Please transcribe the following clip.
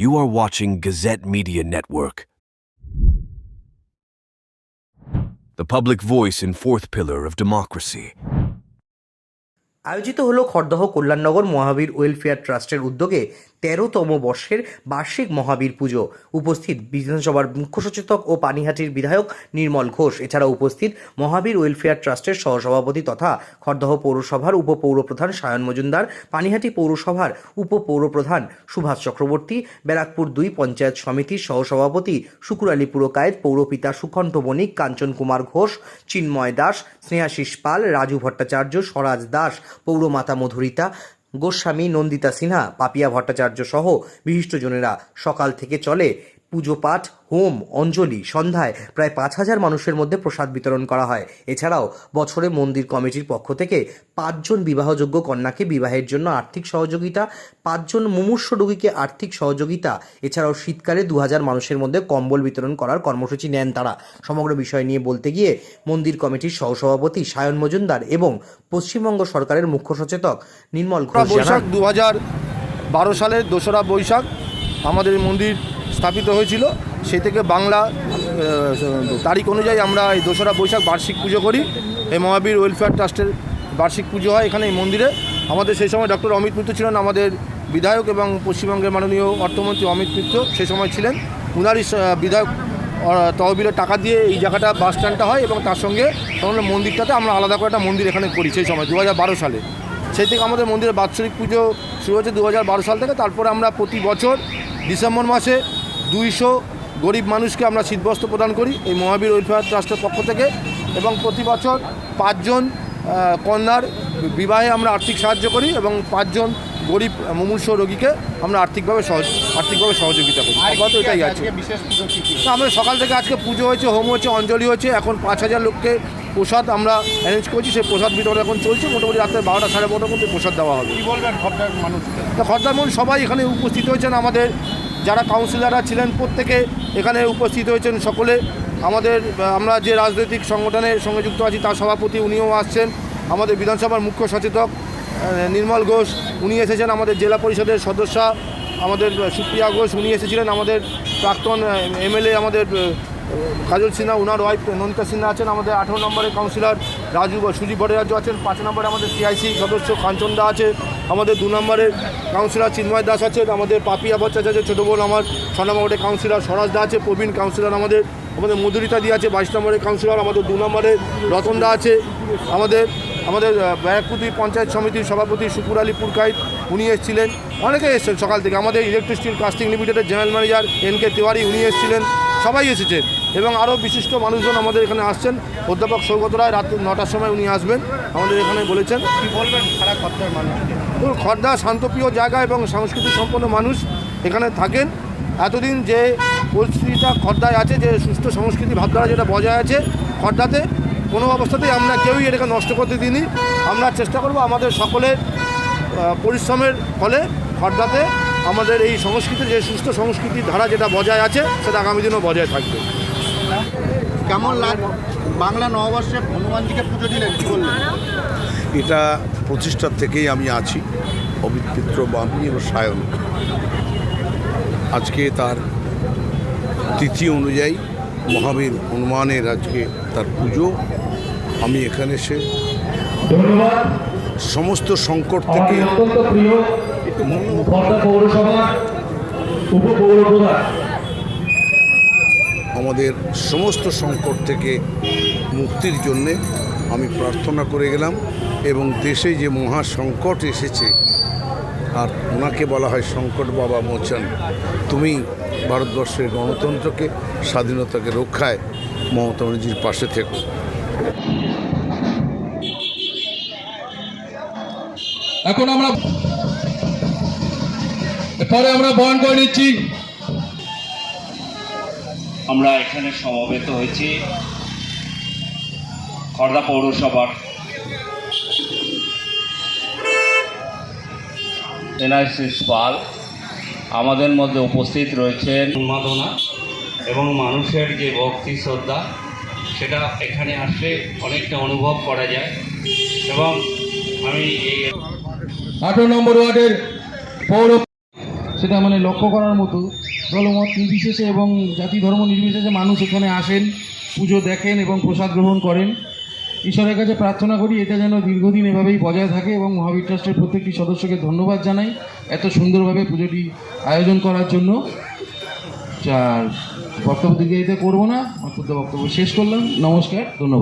You are watching Gazette Media Network. The public voice in fourth pillar of democracy. আয়োজিত হলো খড়দহ কল্যাণনগর মহাবীর welfare ট্রাস্টের উদ্যোগে তেরোতম বর্ষের বার্ষিক মহাবীর পুজো। উপস্থিত বিধানসভার মুখ্য সচেতক ও পানিহাটির বিধায়ক নির্মল ঘোষ। এছাড়া উপস্থিত মহাবীর ওয়েলফেয়ার ট্রাস্টের সহসভাপতি তথা খড়দহ পৌরসভার উপপৌরপ্রধান সায়ন মজুমদার, পানিহাটি পৌরসভার উপপৌরপ্রধান সুভাষ চক্রবর্তী, ব্যারাকপুর দুই পঞ্চায়েত সমিতির সহসভাপতি শুকুর আলী পুরকায়েত, পৌরপিতা সুকণ্ঠ বণিক, কাঞ্চন কুমার ঘোষ, চিন্ময় দাস, স্নেহাশিস পাল, রাজু ভট্টাচার্য, স্বরাজ দাস, পৌরমাতা মধুরিতা গোস্বামী নন্দিতা সিনহা পাপিয়া ভট্টাচার্য সহ বিশিষ্টজনেরা সকাল থেকে চলে পুজো পাঠ হোম অঞ্জলি সন্ধ্যায় প্রায় পাঁচ হাজার মানুষের মধ্যে প্রসাদ বিতরণ করা হয়। এছাড়াও বছরে মন্দির কমিটির পক্ষ থেকে পাঁচজন বিবাহযোগ্য কন্যাকে বিবাহের জন্য আর্থিক সহযোগিতা পাঁচজন মুমূর্ষ রোগীকে আর্থিক সহযোগিতা এছাড়াও শীতকালে দু হাজার মানুষের মধ্যে কম্বল বিতরণ করার কর্মসূচি নেন তারা। সমগ্র বিষয় নিয়ে বলতে গিয়ে মন্দির কমিটির সহসভাপতি সায়ন মজুমদার এবং পশ্চিমবঙ্গ সরকারের মুখ্য সচেতক নির্মল ঘোষ বৈশাখ দু হাজার বারো সালের দোসরা বৈশাখ আমাদের মন্দির স্থাপিত হয়েছিল সেই থেকে বাংলা তারিখ অনুযায়ী আমরা এই দোসরা বৈশাখ বার্ষিক পুজো করি। এই মহাবীর ওয়েলফেয়ার ট্রাস্টের বার্ষিক পুজো হয় এখানে এই মন্দিরে। আমাদের সেই সময় ডক্টর অমিত মিত্র ছিলেন আমাদের বিধায়ক এবং পশ্চিমবঙ্গের মাননীয় অর্থমন্ত্রী অমিত মিত্র সেই সময় ছিলেন। উনারই বিধায়ক তহবিলের টাকা দিয়ে এই জায়গাটা বাস স্ট্যান্ডটা হয় এবং তার সঙ্গে তখন মন্দিরটাতে আমরা আলাদা করে একটা মন্দির এখানে করি সেই সময় দু হাজার বারো সালে। সেই থেকে আমাদের মন্দিরের বাৎসরিক পুজো শুরু হয়েছে দু হাজার বারো সাল থেকে। তারপরে আমরা প্রতি বছর ডিসেম্বর মাসে দুইশো গরিব মানুষকে আমরা শীতবস্ত্র প্রদান করি এই মহাবীর ওয়েলফেয়ার ট্রাস্টের পক্ষ থেকে এবং প্রতি বছর পাঁচজন কন্যার বিবাহে আমরা আর্থিক সাহায্য করি এবং পাঁচজন গরিব মুমূর্ষ রোগীকে আমরা আর্থিকভাবে সহজ আর্থিকভাবে সহযোগিতা করি। আপাতত এটাই আছে। না, আমরা সকাল থেকে আজকে পুজো হয়েছে হোম হয়েছে অঞ্জলি হয়েছে এখন পাঁচ হাজার লোককে প্রসাদ আমরা অ্যারেঞ্জ করছি সেই প্রসাদ বিতরণ এখন চলছে মোটামুটি রাত্রে বারোটা সাড়ে বারোটার মধ্যে প্রসাদ দেওয়া হবে। বলবেন তো খর্দার মানুষ সবাই এখানে উপস্থিত হয়েছেন আমাদের যারা কাউন্সিলররা ছিলেন প্রত্যেকে এখানে উপস্থিত হয়েছেন সকলে। আমাদের, আমরা যে রাজনৈতিক সংগঠনের সঙ্গে যুক্ত আছি তার সভাপতি উনিও আসছেন। আমাদের বিধানসভার মুখ্য সচেতক নির্মল ঘোষ, উনি এসেছেন আমাদের জেলা পরিষদের সদস্যা। আমাদের সুপ্রিয়া ঘোষ, উনি এসেছিলেন আমাদের প্রাক্তন এমএলএ আমাদের কাজল সিনহা, উনার ওয়াইফ নন্দিতা সিনহা আছেন আমাদের আঠেরো নম্বরের কাউন্সিলর রাজু সুজিত ভট্টাচার্য আছেন, পাঁচ নম্বরে আমাদের সিআইসি সদস্য কাঞ্চন দা আছে, আমাদের দু নম্বরে কাউন্সিলর চিন্ময় দাস আছেন, আমাদের পাপিয়া আছে, ছোটো বোন আমার, ছ নম্বরে কাউন্সিলর স্বরাজ দা আছে, প্রবীণ কাউন্সিলর আমাদের আমাদের মধুরিতা দি আছে, বাইশ নম্বরের কাউন্সিলর আমাদের দু নম্বরে রতন দা আছে, আমাদের আমাদের ব্যারাকপুর পঞ্চায়েত সমিতির সভাপতি শুকুর আলী পুরকাইত, উনি এসেছিলেন, অনেকে এসেছেন সকাল থেকে, আমাদের ইলেকট্রিক স্টিল কাস্টিং লিমিটেডের general manager N K Tiwari, উনি এসেছিলেন, সবাই এসেছেন। এবং আরও বিশিষ্ট মানুষজন আমাদের এখানে আসছেন। অধ্যাপক সৌগত রায় রাত নটার সময় উনি আসবেন আমাদের এখানে বলেছেন। কি বলবেন? সারা খদ্দের মানুষকে। তো খর্দা শান্তপ্রিয় জায়গা এবং সাংস্কৃতিক সম্পন্ন মানুষ এখানে থাকেন। এতদিন যে পরিস্থিতিটা খর্দায় আছে যে সুস্থ সংস্কৃতি ভাবধারা যেটা বজায় আছে খর্দাতে কোনো অবস্থাতেই আমরা কেউই এটাকে নষ্ট করতে দিইনি। আমরা চেষ্টা করব আমাদের সকলের পরিশ্রমের ফলে খর্দাতে আমাদের এই সংস্কৃতির যে সুস্থ সংস্কৃতির ধারা যেটা বজায় আছে সেটা আগামী দিনেও বজায় থাকবে। কেমন লাগ বাংলা নববর্ষে হনুমানজিকে পুজো দিলেন এটা প্রতিষ্ঠার থেকেই আমি আছি অমিত্র বামী ও সায়ন। আজকে তার তিথি অনুযায়ী মহাবীর হনুমানের আজকে তার পুজো। আমি এখানে এসে সমস্ত সংকট থেকে পৌরসভার উপপৌরপ্রধান। আমাদের সমস্ত সংকট থেকে মুক্তির জন্যে আমি প্রার্থনা করে গেলাম এবং দেশে যে মহা সংকট এসেছে, আর ওনাকে বলা হয় সংকট বাবা মোচন, তুমি ভারতবর্ষের গণতন্ত্রকে, স্বাধীনতাকে রক্ষায় মমতা ব্যানার্জির পাশে থেকো। এখন আমরা পরে আমরা বয়ন করে নিচ্ছি। আমরা এখানে সমবেত হয়েছি। খর্দা পৌরসভার এনআইসিস পাল আমাদের মধ্যে উপস্থিত রয়েছেন। উন্মাদনা এবং মানুষের যে ভক্তি শ্রদ্ধা সেটা এখানে আসলে অনেকটা অনুভব করা যায়। এবং আমি এই আঠারো নম্বর ওয়ার্ডের পৌর সেটা মানে লক্ষ্য করার মতো দলমত নির্বিশেষে এবং জাতি ধর্ম নির্বিশেষে মানুষ এখানে আসেন, পুজো দেখেন এবং প্রসাদ গ্রহণ করেন। ঈশ্বরের কাছে প্রার্থনা করি এটা যেন দীর্ঘদিন এভাবেই বজায় থাকে এবং মহাবীর ট্রাস্টের প্রত্যেকটি সদস্যকে ধন্যবাদ জানাই এত সুন্দরভাবে পুজোটি আয়োজন করার জন্য। আর বক্তব্য দীর্ঘায়িত করব না বক্তব্য বক্তব্য শেষ করলাম। নমস্কার, ধন্যবাদ।